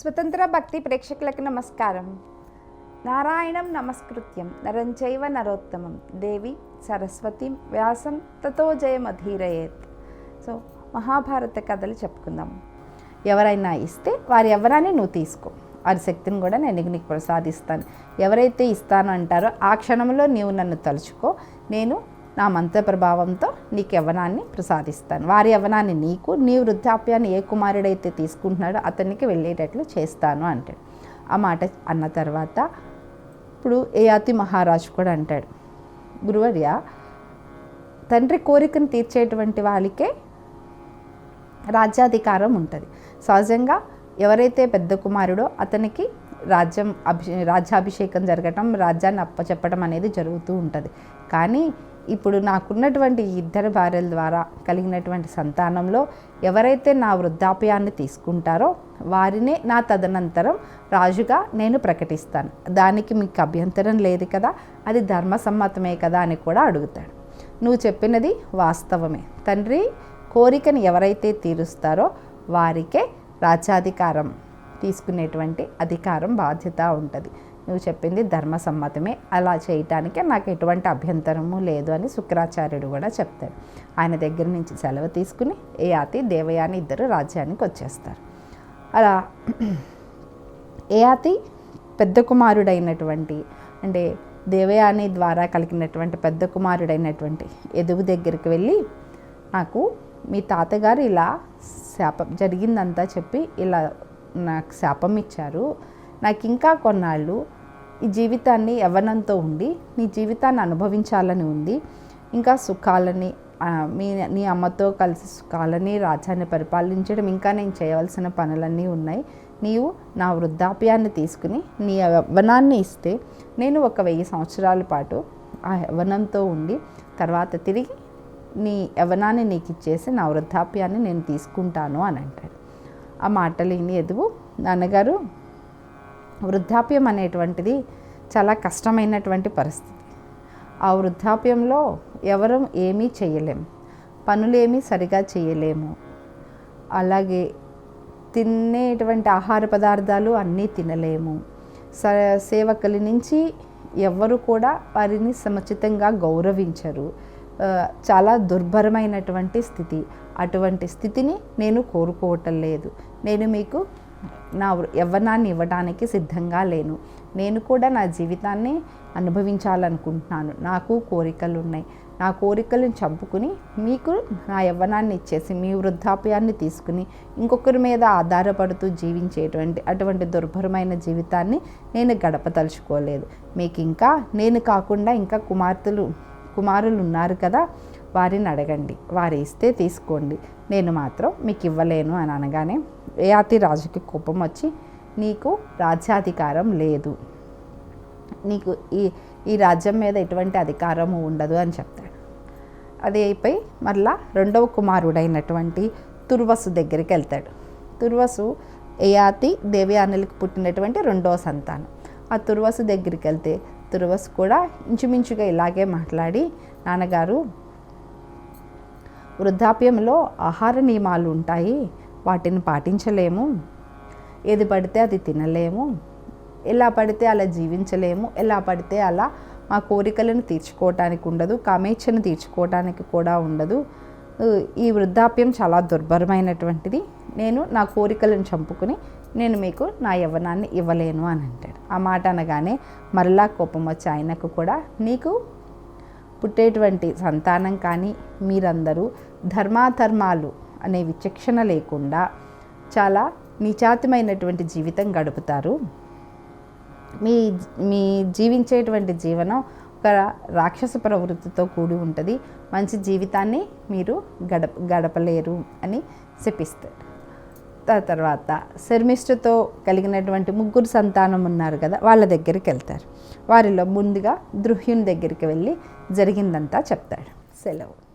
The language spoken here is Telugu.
స్వతంత్ర భక్తి ప్రేక్షకులకు నమస్కారం. నారాయణం నమస్కృత్యం. నరంచైవ నరోత్తమం. దేవి సరస్వతి వ్యాసం తతో జయమధీరయేత్. సో మహాభారత కథలు చెప్పుకుందాం. ఎవరైనా ఇస్తే వారు ఎవరైనా నువ్వు తీసుకో. వారి శక్తిని కూడా నేను నీకు ప్రసాదిస్తాను. ఎవరైతే ఇస్తాను అంటారో ఆ క్షణంలో నీవు నన్ను తలుచుకో. నేను నా మంత్ర ప్రభావంతో నీకు యవ్వనాన్ని ప్రసాదిస్తాను. వారి యవ్వనాన్ని నీకు నీ వృద్ధాప్యాన్ని ఏ కుమారుడైతే తీసుకుంటున్నాడో అతనికి వెళ్ళేటట్లు చేస్తాను అంటాడు. ఆ మాట అన్న తర్వాత ఇప్పుడు ఏయాతి మహారాజు కూడా అంటాడు. గురువర్య తండ్రి కోరికను తీర్చేటువంటి వాళ్ళకే రాజ్యాధికారం ఉంటుంది. సహజంగా ఎవరైతే పెద్ద కుమారుడో అతనికి రాజ్యం అభి రాజ్యాభిషేకం జరగటం రాజ్యాన్ని అప్పచెప్పడం అనేది జరుగుతూ ఉంటుంది. కానీ ఇప్పుడు నాకున్నటువంటి ఇద్దరు భార్యల ద్వారా కలిగినటువంటి సంతానంలో ఎవరైతే నా వృద్ధాప్యాన్ని తీసుకుంటారో వారినే నా తదనంతరం రాజుగా నేను ప్రకటిస్తాను. దానికి మీకు అభ్యంతరం లేదు కదా అది ధర్మసమ్మతమే కదా అని కూడా అడుగుతాడు. నువ్వు చెప్పినది వాస్తవమే. తండ్రి కోరికను ఎవరైతే తీరుస్తారో వారికే రాజ్యాధికారం తీసుకునేటువంటి అధికారం బాధ్యత ఉంటుంది. నువ్వు చెప్పింది ధర్మసమ్మతమే అలా చేయటానికే నాకు ఎటువంటి అభ్యంతరము లేదు అని శుక్రాచార్యుడు కూడా చెప్తాడు. ఆయన దగ్గర నుంచి సెలవు తీసుకుని ఏయాతి దేవయాని ఇద్దరు రాజ్యానికి వచ్చేస్తారు. అలా ఏయాతి పెద్ద కుమారుడైనటువంటి అంటే దేవయాని ద్వారా కలిగినటువంటి పెద్ద కుమారుడైనటువంటి ఎదుగు దగ్గరికి వెళ్ళి నాకు మీ తాతగారు ఇలా శాపం జరిగిందంతా చెప్పి ఇలా నాకు శాపం ఇచ్చారు. నాకు ఇంకా కొన్నాళ్ళు ఈ జీవితాన్ని యవ్వనంతో ఉండి నీ జీవితాన్ని అనుభవించాలని ఉంది. ఇంకా సుఖాలని మీ నీ అమ్మతో కలిసి సుఖాలని రాజ్యాన్ని పరిపాలించడం ఇంకా నేను చేయవలసిన పనులన్నీ ఉన్నాయి. నీవు నా వృద్ధాప్యాన్ని తీసుకుని నీ యవ్వనాన్ని ఇస్తే నేను ఒక వెయ్యి సంవత్సరాల పాటు ఆ యవ్వనంతో ఉండి తర్వాత తిరిగి నీ యవ్వనాన్ని నీకు ఇచ్చేసి నా వృద్ధాప్యాన్ని నేను తీసుకుంటాను అని అంటాడు ఆ మాటలు విని నాన్నగారు వృద్ధాప్యం అనేటువంటిది చాలా కష్టమైనటువంటి పరిస్థితి. ఆ వృద్ధాప్యంలో ఎవరు ఏమీ చేయలేం. పనులేమీ సరిగా చేయలేము. అలాగే తినేటువంటి ఆహార పదార్థాలు అన్నీ తినలేము. స సేవకుల నుంచి ఎవ్వరు కూడా వారిని సముచితంగా గౌరవించరు. చాలా దుర్భరమైనటువంటి స్థితి. అటువంటి స్థితిని నేను కోరుకోవటం లేదు. నేను మీకు నా యవ్వనాన్ని ఇవ్వడానికి సిద్ధంగా లేను. నేను కూడా నా జీవితాన్ని అనుభవించాలనుకుంటున్నాను. నాకు కోరికలు ఉన్నాయి నా కోరికలను చంపుకుని మీకు నా యవ్వనాన్ని ఇచ్చేసి మీ వృద్ధాప్యాన్ని తీసుకుని ఇంకొకరి మీద ఆధారపడుతూ జీవించేటువంటి అటువంటి దుర్భరమైన జీవితాన్ని నేను గడపదలుచుకోలేదు. మీకు ఇంకా నేను కాకుండా ఇంకా కుమార్తెలు కుమారులు ఉన్నారు కదా వారిని అడగండి. వారు ఇస్తే తీసుకోండి. నేను మాత్రం మీకు ఇవ్వలేను అని అనగానే ఏయాతి రాజుకి కోపం వచ్చి నీకు రాజ్యాధికారం లేదు. నీకు ఈ ఈ రాజ్యం మీద ఎటువంటి అధికారము ఉండదు అని చెప్తాడు. అది అయిపోయి మరలా రెండవ కుమారుడైనటువంటి తుర్వసు దగ్గరికి వెళ్తాడు. తుర్వసు ఏయాతి దేవయానులకు పుట్టినటువంటి రెండవ సంతానం. ఆ తుర్వసు దగ్గరికి వెళ్తే తుర్వసు కూడా ఇంచుమించుగా ఇలాగే మాట్లాడి నాన్నగారు వృద్ధాప్యంలో ఆహార నియమాలు ఉంటాయి. వాటిని పాటించలేము. ఏది పడితే అది తినలేము. ఎలా పడితే అలా జీవించలేము. ఎలా పడితే అలా మా కోరికలను తీర్చుకోవటానికి ఉండదు. కామేచ్ఛను తీర్చుకోవటానికి కూడా ఉండదు. ఈ వృద్ధాప్యం చాలా దుర్భరమైనటువంటిది. నేను నా కోరికలను చంపుకుని నేను మీకు నా యవ్వనాన్ని ఇవ్వలేను అని అంటాడు. ఆ మాట అనగానే మరలా కోపం వచ్చి ఆయనకు కూడా నీకు పుట్టేటువంటి సంతానం కానీ మీరందరూ ధర్మాధర్మాలు అనే విచక్షణ లేకుండా చాలా నిచాతమైనటువంటి జీవితం గడుపుతారు. మీ మీ జీవించేటువంటి జీవనం ఒక రాక్షస ప్రవృత్తితో కూడి ఉంటుంది. మంచి జీవితాన్ని మీరు గడప గడపలేరు అని చెప్పిస్తారు త- తర్వాత శర్మిష్ఠతో కలిగినటువంటి ముగ్గురు సంతానం ఉన్నారు కదా వాళ్ళ దగ్గరికి వెళ్తారు. వారిలో ముందుగా దృహ్యుని దగ్గరికి వెళ్ళి జరిగిందంతా చెప్తాడు. సెలవు.